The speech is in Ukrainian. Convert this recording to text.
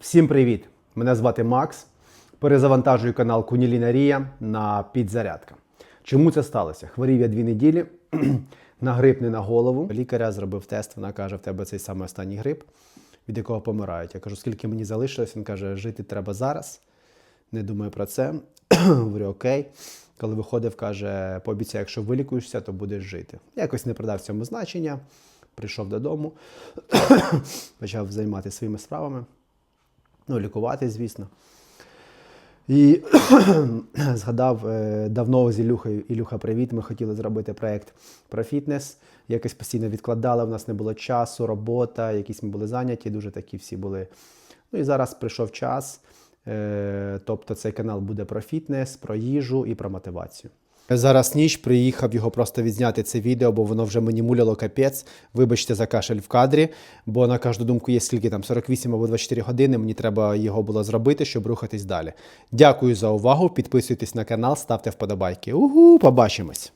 Всім привіт! Мене звати Макс. Перезавантажую канал Кунілінарія на підзарядка. Чому це сталося? Хворів я дві неділі, на грип не на голову. Лікаря зробив тест, вона каже, в тебе цей самий останній грип, від якого помирають. Я кажу, скільки мені залишилось? Він каже, жити треба зараз. Не думаю про це. Говорю, окей. Коли виходив, каже, пообіцяй, якщо вилікуєшся, то будеш жити. Якось не придав цьому значення. Прийшов додому, почав займатися своїми справами. Ну, лікувати, звісно. І згадав е, давно з Ілюхою, Ілюха, привіт. Ми хотіли зробити проєкт про фітнес. Якось постійно відкладали, в нас не було часу, робота, якісь ми були зайняті, дуже такі всі були. Ну і зараз прийшов час. Е, Тобто цей канал буде про фітнес, про їжу і про мотивацію. Зараз ніч приїхав його просто відзняти це відео, бо воно вже мені муляло капець. Вибачте за кашель в кадрі, бо на кожну думку є скільки там 48 або 24 години. Мені треба його було зробити, щоб рухатись далі. Дякую за увагу. Підписуйтесь на канал, ставте вподобайки. Угу, побачимось!